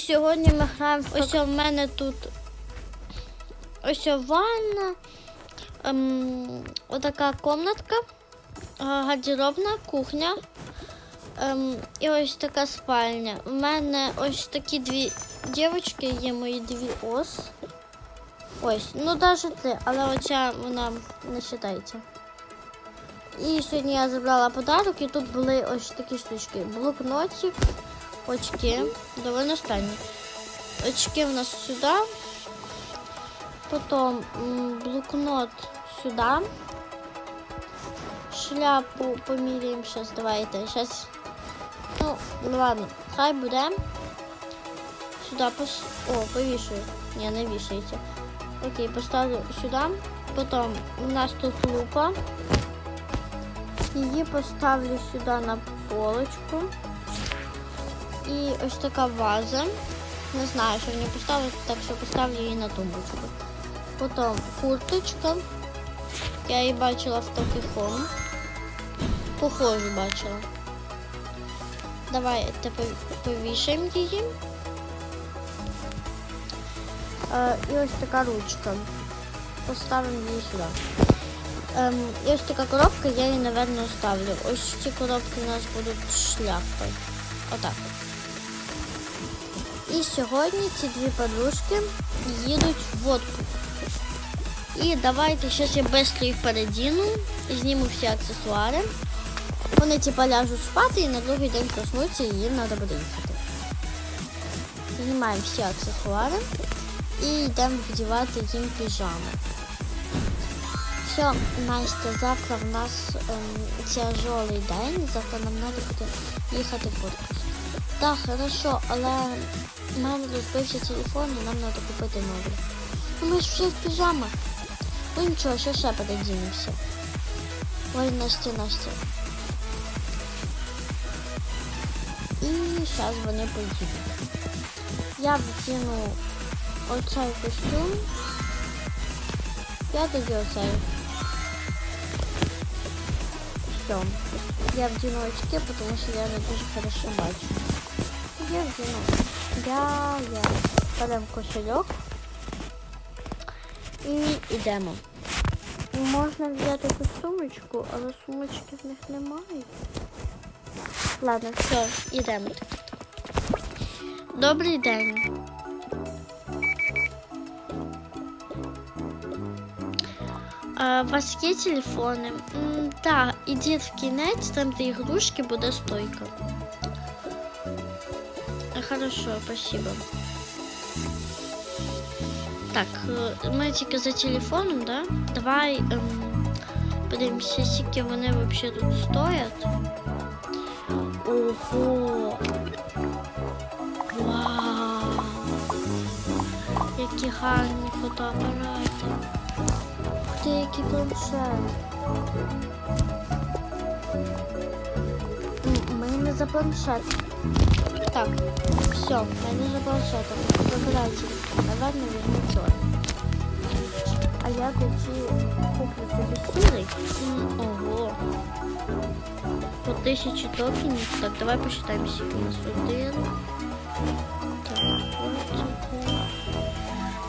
сьогодні ми граємо. Ось у мене тут ось ванна, ем, отака комнатка, е, гардеробна, кухня. Ем, і ось така спальня. У мене ось такі дві дівчатки є мої дві ос. Ось, ну навіть три, але оця вона не вважається. І сьогодні я забрала подарок, і тут були ось такі штучки. Блокнотик, очки, доволі странні. Очки у нас сюди. Потім блокнот сюди. Шляпу поміряємо зараз. Давайте. Зараз. Ну, ладно, хай буде. Сюди пос... О, повішую. Ні, не вішається. Окей, поставлю сюди. Потім у нас тут лупа. Її поставлю сюди на полочку. І ось така ваза. Не знаю, що в ній поставити, так що поставлю її на тумбочку. Потім курточка. Я її бачила в таких Похожу бачила. Давай тепер повішаємо її. Е, і ось така ручка. Поставимо її сюди. Ем, і ось така коробка, я її, напевно, ставлю. Ось ці коробки у нас будуть шляпи. Отак. І сьогодні ці дві подружки їдуть в отпуск. І давайте зараз я швидко їх передіну зніму всі аксесуари. Вони типа ляжуть спати і на другий день проснуться і їм треба буде. Знімаємо всі аксесуари і йдемо вдівати їм піжами. Все, Настя, завтра в нас ем, тяжелий день, завтра нам треба буде їхати в отпуск. Так, хорошо, але в мене розбився телефон і нам треба купити новий. Ну ми ж всі в піжамах. Ну нічого, ще ще передінемося. Ой, Настя, Настя. І зараз вони поїдуть. Я вдіну оцей костюм. Я тоді оцей. Все. Я вдіну очки, тому що я не дуже хорошо бачу. Я вдіну. Я, я. Беремо кошельок. І йдемо. Можна взяти ту сумочку, але сумочки в них немає. Ладно, все, йдемо. Добрий день. А, у вас є телефони? М, Так, ідіть в кінець, там де ігрушки буде стойка. Хорошо, спасибо. Так, е, ми тільки за телефоном, да? Давай ем, подивимося, скільки вони взагалі тут стоять. Ого! Вау! Які гарні фотоапарати. Ух ти, який планшет. М, Ми за планшет. Так, все, ми не за планшетом. Забирай телефон. Наверно, візьму чорний. А я тоді куплю собі сірий. М, Ого. По тисячі токенів. Так, давай посчитаємо скільки у нас один. Так, от це.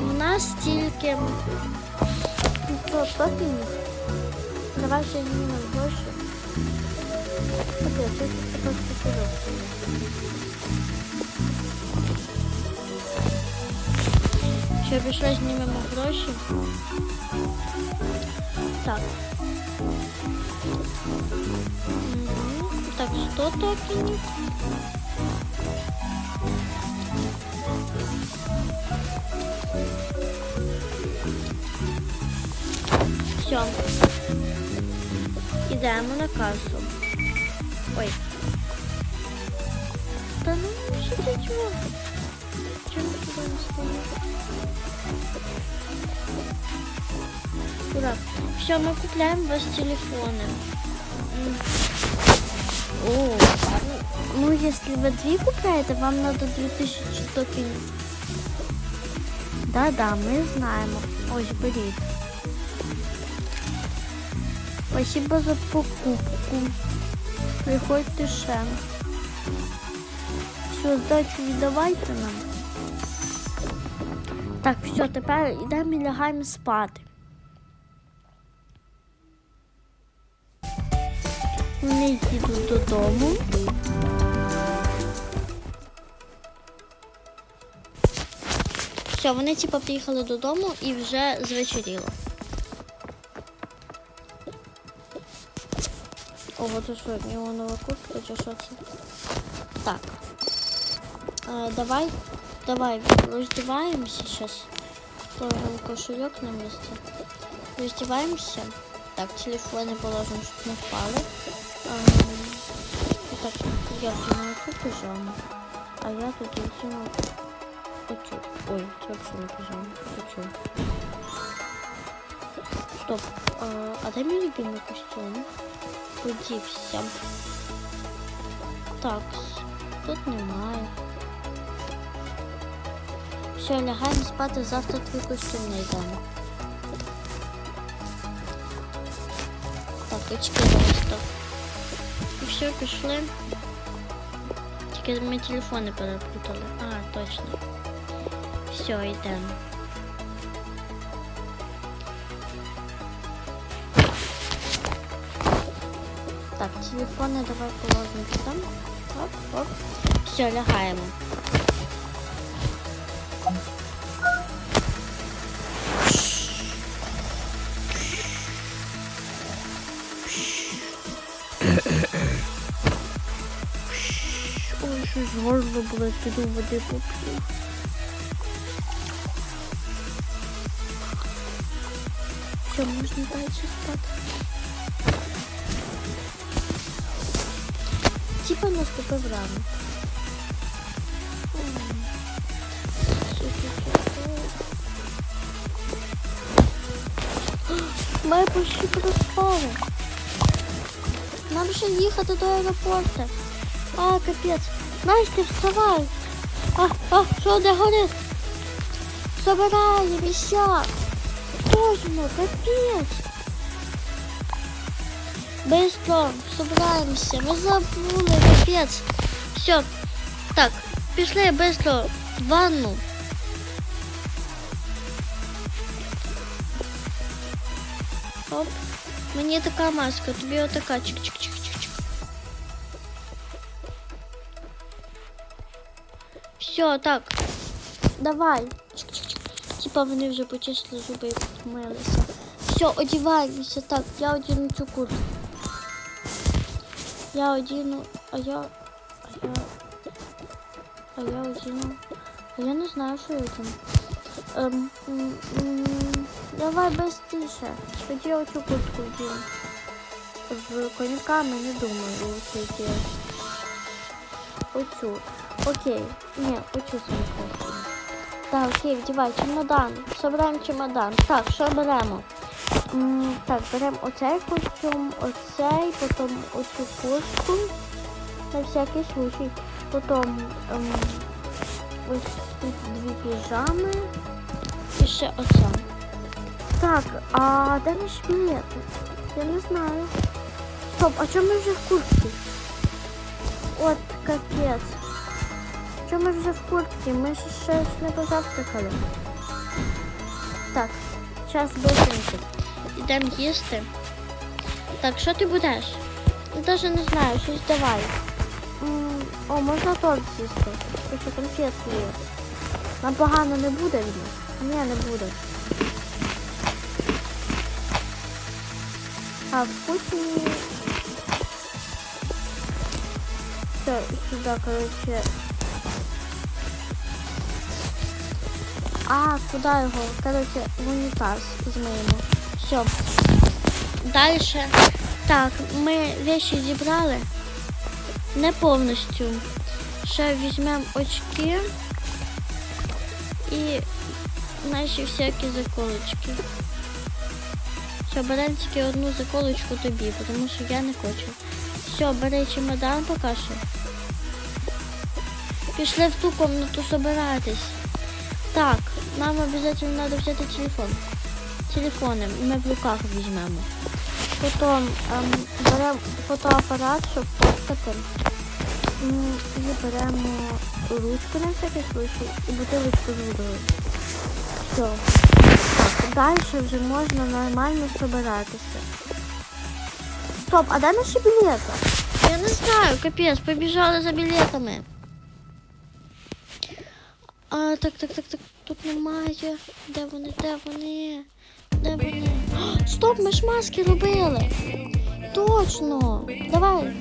У нас тільки 500 токенів. Давай ще знімемо гроші. Окей, це просто серйозно. Ще пішли знімемо гроші. Так. Мгм. Так, 100 токенів. Все. Ідемо на касу. Ой. Та ну, що ти чого? Чому ти туди не стоїш? Ура. Все, мы купляем вас телефоны. М. О, ну, ну если вы две купляете, вам надо 2000 токенів. Да-да, ми знаємо. Ось беріть. Спасибо за покупку. Приходьте ще. Все, здачу віддавайте нам. Так, все, тепер йдемо і лягаємо спати. Вони їдуть додому. Все, вони типа приїхали додому і вже звечоріло. Ого, це що, неонова куртка чи що це? Так. А, давай, давай, роздіваємося зараз. Положимо кошельок на місце. Роздіваємося. Так, телефони положимо, щоб не впали. Ем, так, я вдягну цю пижаму, а я тут вдягну оцю. Ой, це взагалі не пижама. Оцю. Стоп. А, а де мій любимий костюм? Подівся. Так, тут немає. Все, лягаємо спати, завтра твій костюм знайдемо. Так, очки просто. І все, пішли. Тільки ми телефони перепутали. А, точно. Все, йдемо. Так, телефони давай положимо там. Оп, оп. Все, лягаємо. щось горло було, піду води поп'ю. Все, можна далі спати. Типа наступив ранок. М. Ми почти проспали. Нам ще їхати до аеропорту. А, капець. Настя, вставай. А, а, що де горить? Собирай, вещак. Точно, капець. Быстро, собираемся. Мы забыли, капец. Все. Так, пішли быстро в ванну. Оп. Мені така маска, тобі отака. Чик-чик-чик-чик-чик. Все, так. Давай. Чик-чик-чик. Типа вони вже почистили зуби і помилися. Все, одіваємося. Так, я одіну цю куртку. Я одіну, а я. А я. А я одіну. А я не знаю, що я одіну. Ем, м, м, давай быстріше. Тоді я оцю куртку одіну. З коньками не думаю оцю йти. Оцю. Окей. Оцю саму краще. Так, окей, вдівай чемодан. Собираємо чемодан. Так, що беремо? М, Так, беремо оцей костюм, оцей, потім оцю куртку на всякий случай. Потім ем, ось тут дві піжами і ще оця. Так, а де наш білети? Я не знаю. Стоп, а чому ми вже в куртці? От капець. Чому ми вже в куртці? Ми ж ж не позавтракали. Так, час быстренько. Ідемо їсти. Так, що ти будеш? Навіть не знаю, щось давай. О, можна торт з'їсти. Тому що конфетки є. Нам погано не буде від них? Ні, не буде. А вкусні. Все, сюди, короче. А, куди його? Короче, в унітаз змиємо. Все. Дальше. Так, ми вещи зібрали. Не повністю. Ще візьмемо очки і наші всякі заколочки. Все, беремо тільки одну заколочку тобі, тому що я не хочу. Все, бери чемодан поки що. Пішли в ту комнату собиратись. Так, нам обязательно надо взяти телефон. Телефони ми в руках візьмемо. Потім ем, беремо фотоапарат, щоб фоткати. І беремо ручку на всякий случай і бутилочку з водою. Все. Так, далі вже можна нормально собиратися. Стоп, а де наші білети? Я не знаю, капець, побіжали за білетами. А, так, так, так, так, тут немає. Де вони, де вони? Де вони? О, Стоп, ми ж маски робили. Точно. Давай.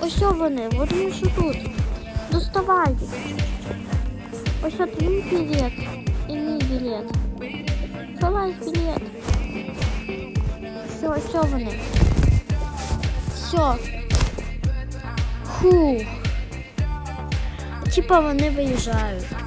Ось вони, вони що тут. Доставай. Ось от твій білет. І мій білет. Залазь білет. Все, о вони. Все. Фух. Типа вони виїжджають.